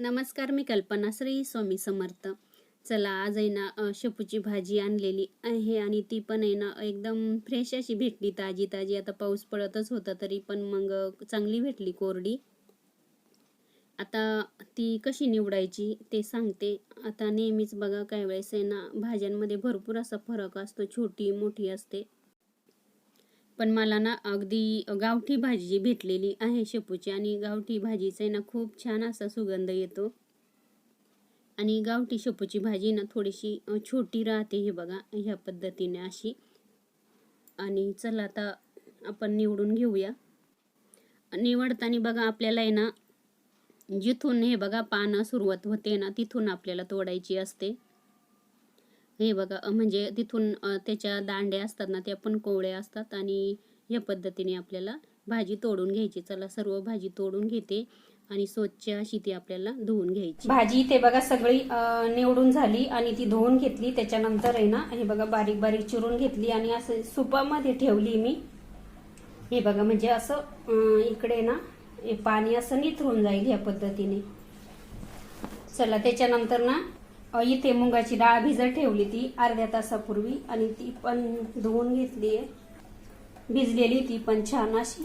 नमस्कार मी कल्पना श्री स्वामी समर्थ. चला आज आहे ना शेपूची भाजी आणलेली आहे आणि ती पण आहे ना एकदम फ्रेश अशी भेटली ताजी ताजी आता पाऊस पडतच होता तरी पण मग चांगली भेटली कोरडी. आता ती कशी निवडायची ते सांगते. आता नेहमीच बघा काही वेळेस आहे ना भाज्यांमध्ये भरपूर असा फरक असतो छोटी मोठी असते. पण मला ना अगदी गावठी भाजी भेटलेली आहे शेपूची आणि गावठी भाजीचा आहे ना खूप छान असा सुगंध येतो. आणि गावठी शेपूची भाजी ना थोडीशी छोटी राहते हे बघा ह्या पद्धतीने अशी. आणि चला आता आपण निवडून घेऊया. निवडताना बघा आपल्याला आहे ना जिथून हे बघा पानं सुरुवात होते ना तिथून आपल्याला तोडायची असते. हे बघा म्हणजे तिथून त्याच्या दांड्या असतात ना त्या पण कोवळ्या असतात आणि या पद्धतीने आपल्याला भाजी तोडून घ्यायची. चला सर्व भाजी तोडून घेते आणि स्वच्छ अशी ती आपल्याला धुवून घ्यायची. भाजी ते बघा सगळी निवडून झाली आणि ती धुवून घेतली. त्याच्यानंतर आहे ना हे बघा बारीक बारीक चिरून घेतली आणि असं सुपामध्ये ठेवली मी. हे बघा म्हणजे असं इकडे ना हे पाणी असं निथरून जाईल या पद्धतीने. चला त्याच्यानंतर ना इथे मुगाची डाळ भिजत ठेवली ती अर्ध्या तासापूर्वी आणि ती पण धुवून घेतली आहे. भिजलेली ती पण छान अशी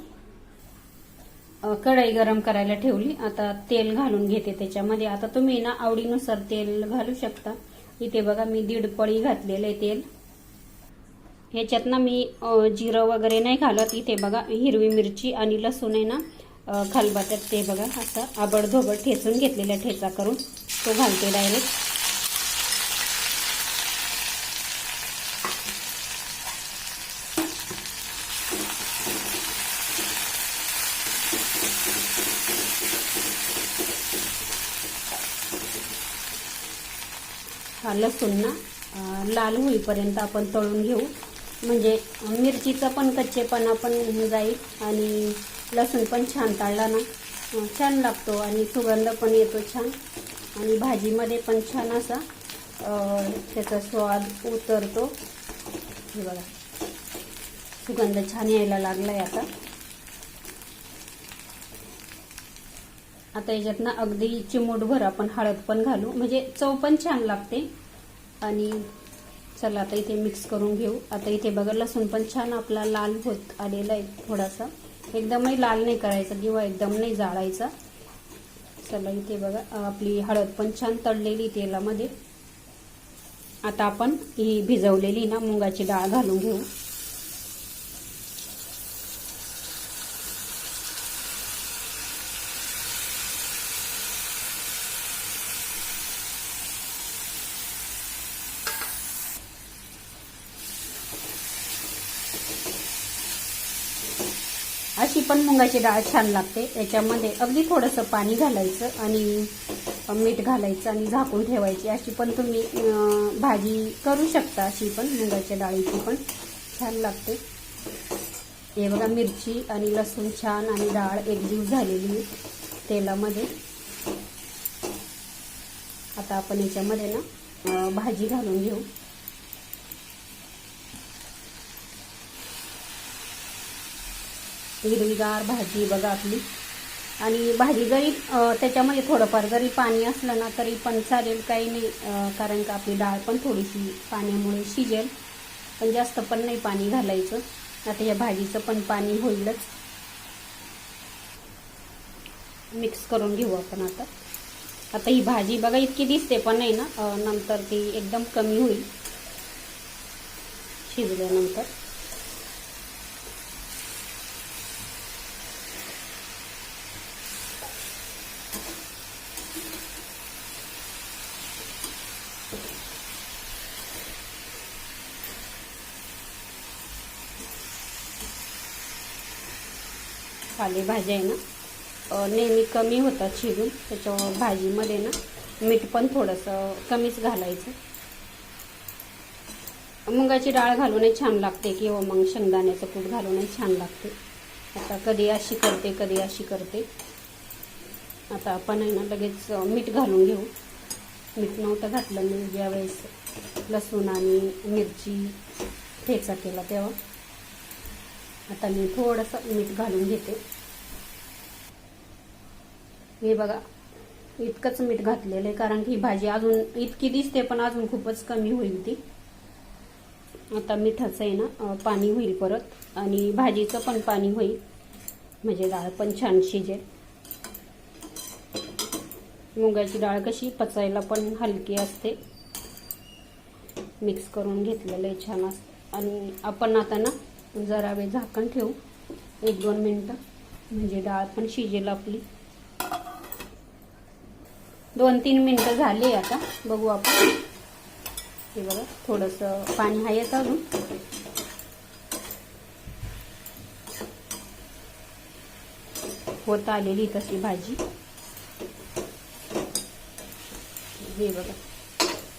कढई गरम करायला ठेवली. आता तेल घालून घेते त्याच्यामध्ये. आता तुम्ही ना आवडीनुसार तेल घालू शकता. इथे बघा मी दीड पळी घातलेलं आहे तेल. ह्याच्यात ना मी जिरं वगैरे नाही घालत. इथे बघा हिरवी मिरची आणि लसूण आहे ना अ, ते बघा असं आबडधोबड ठेचून घेतलेला ठेचा करून तो घालते डायरेक्ट हा लसूण ना लाल होईपर्यंत आपण तळून घेऊ. म्हणजे मिरचीचा पण कच्चेपणा पण जाईल आणि लसूण पण छान तळला ना छान लागतो आणि सुगंध पण येतो छान. आणि भाजीमध्ये पण छान असा त्याचा स्वाद उतरतो. हे बघा. सुगंध छान यायला लागला आहे आता. आता याच्यात ना अगदी चिमूटभर आपण हळद पण घालू. म्हणजे चव पण छान लागते. आणि चला आता इथे मिक्स करून घेऊ. आता इथे बघा लसूण पण छान आपला लाल होत आलेला आहे थोडासा. एकदमही लाल नाही करायचा किंवा एकदम नाही जाळायचा. चला इथे बघा आपली हळद पण छान तळलेली तेलामध्ये. आता आपण ही भिजवलेली ना मुगाची डाळ घालून घेऊ. अशी पण मुगाची डाळ छान लागते. याच्यामध्ये अगदी थोडंसं पाणी घालायचं आणि मीठ घालायचं आणि झाकून ठेवायची. अशी पण तुम्ही भाजी करू शकता अशी पण मुगाच्या डाळीची पण. छान लागते. हे बघा मिरची आणि लसूण छान आणि डाळ एकजीव झालेली तेलामध्ये. आता आपण याच्यामध्ये ना भाजी घालून घेऊ. हिरवीगार भाजी बघा आपली. आणि भाजी जरी त्याच्यामध्ये थोडंफार जरी पाणी असलं ना तरी पण चालेल काही नाही कारण का आपली डाळ पण थोडीशी पाण्यामुळे शिजेल. पण जास्त पण नाही पाणी घालायचं. आता या भाजीचं पण पाणी होईलच. मिक्स करून घेऊ आपण आता. आता ही भाजी बघा इतकी दिसते पण नाही ना नंतर ती एकदम कमी होईल. शिजल्यानंतर. पालेभाज्या आहे ना नेहमी कमी होतात शिजून त्याच्यावर भाजीमध्ये ना मीठ पण थोडंसं कमीच घालायचं. मुगाची डाळ घालूनही छान लागते किंवा हो, मग शेंगदाण्याचं कूट घालूनही छान लागते. आता कधी अशी करते कधी अशी करते. आता आपण आहे ना लगेच मीठ घालून घेऊ. मीठ नव्हतं घातलं मी ज्यावेळेस लसूण आणि मिरची ठेचा केला तेव्हा. आता मी थोडंसं मीठ घालून घेते. हे बघा इतकंच मीठ घातलेलं आहे कारण की ही भाजी अजून इतकी दिसते पण अजून खूपच कमी होईल ती. आता मिठाचं आहे ना पाणी होईल परत आणि भाजीचं पण पाणी होईल. म्हणजे डाळ पण छान शिजेल. मुगाची डाळ कशी पचायला पण हलकी असते. मिक्स करून घेतलेलं आहे छान असतं आणि आपण आता ना जरा वेळ झाकण ठेवू. एक दोन मिनटं. म्हणजे डाळ पण शिजेल आपली. दोन तीन मिनटं झाली आता. बघू आपण. हे बघा थोडंसं पाणी आहेच अजून. होत आलेली तशी भाजी. हे बघा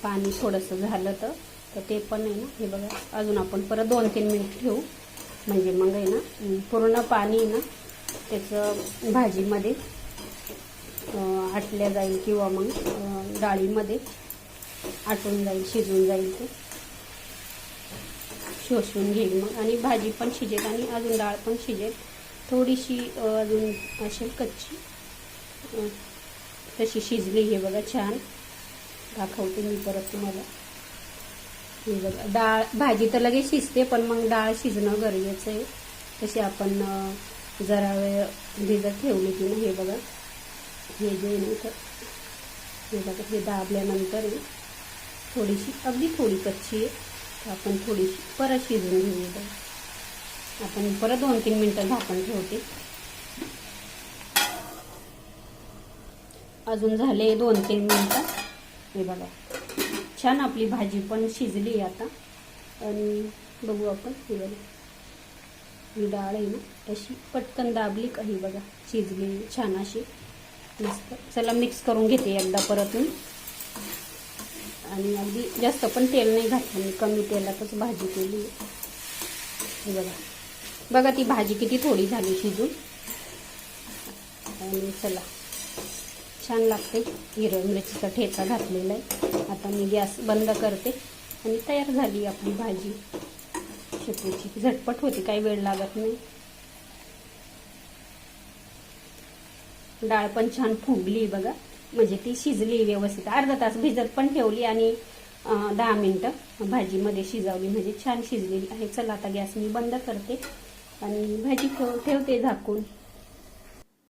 पाणी थोडंसं झालं तर तर ते पण आहे ना. हे बघा अजून आपण परत दोन तीन मिनिट ठेवू. म्हणजे मग आहे ना पूर्ण पाणी आहे ना त्याचं भाजीमध्ये आटल्या जाईल किंवा मग डाळीमध्ये आटून जाईल शिजून जाईल ते. शोषून घेईल मग. आणि भाजी पण शिजेल आणि अजून डाळ पण शिजेल. थोडीशी अजून असेल कच्ची तशी शिजली हे बघा छान. दाखवते मी परत तुम्हाला. बघा. डाळ भाजी तर लगेच शिजते पण मग डाळ शिजणं गरजेचं आहे. तशी आपण जरा वेळ भिजत ठेवली की ना हे बघा. हे जे नाही तर हे बघा हे दाबल्यानंतर थोडीशी अगदी थोडी कच्ची आहे. तर आपण थोडीशी परत शिजून घेऊया. बघा. आपण परत दोन तीन मिनटं झाकण ठेवते. अजून झाले दोन तीन मिनटं. हे बघा. छान आपली भाजी पण शिजली आता. आणि बघू आपण हे बघा. ही डाळ आहे ना अशी पटकन दाबली का ही बघा शिजली छान अशी. मस्त. चला मिक्स करून घेते एकदा परत मी. आणि अगदी जास्त पण तेल नाही घातलं मी कमी तेलातच भाजी केली हे बघा. बघा ती भाजी किती थोडी झाली शिजून. आणि चला. छान लागते. हिरव्या मिरचीचा ठेचा घातलेला आहे. आता मी गॅस बंद करते आणि तयार झाली आपली भाजी. शेपूची. झटपट होती काही वेळ लागत नाही. डाळ पण छान फुगली बघा. म्हणजे ती शिजली व्यवस्थित. अर्धा तास भिजत पण ठेवली आणि दहा मिनटं भाजीमध्ये शिजवली. म्हणजे छान शिजलेली आहे. चला आता गॅस मी बंद करते. आणि भाजी ठेवते झाकून.